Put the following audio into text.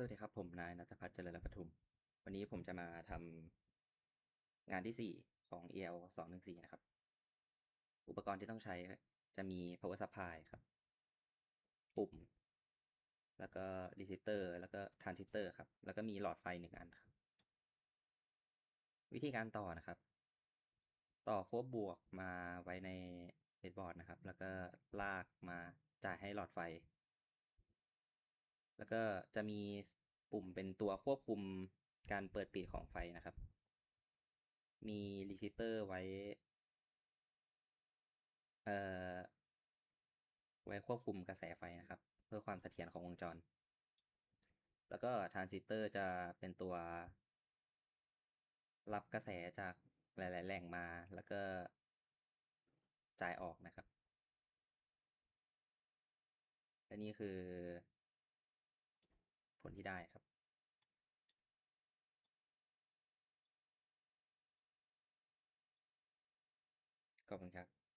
สวัสดีครับ ผมนายนัทพัฒน์เจริญรัตน์ปทุม วันนี้ผมจะมาทำงานที่ 4 ของ EL 2 1 4 นะครับ อุปกรณ์ที่ต้องใช้จะมี power supply ครับ ปุ่ม แล้วก็ resistor แล้วก็ transistor ครับ แล้วก็มีหลอดไฟหนึ่งอันครับ วิธีการต่อนะครับ ต่อขั้วบวกมาไว้ในเบสบอร์ดนะครับ แล้วก็ลากมาจ่ายให้หลอดไฟ แล้วก็จะมีปุ่มเป็นตัวควบคุมการเปิดปิดของไฟนะครับ มีรีซิเตอร์ไว้ เอ่อ ไว้ควบคุมกระแสไฟนะครับ เพื่อความเสถียรของวงจร แล้วก็ทรานซิสเตอร์จะเป็นตัว รับกระแสจากหลาย ๆ แหล่งมา แล้วก็จ่ายออกนะครับและนี่คือ ที่ได้ครับ ขอบคุณครับ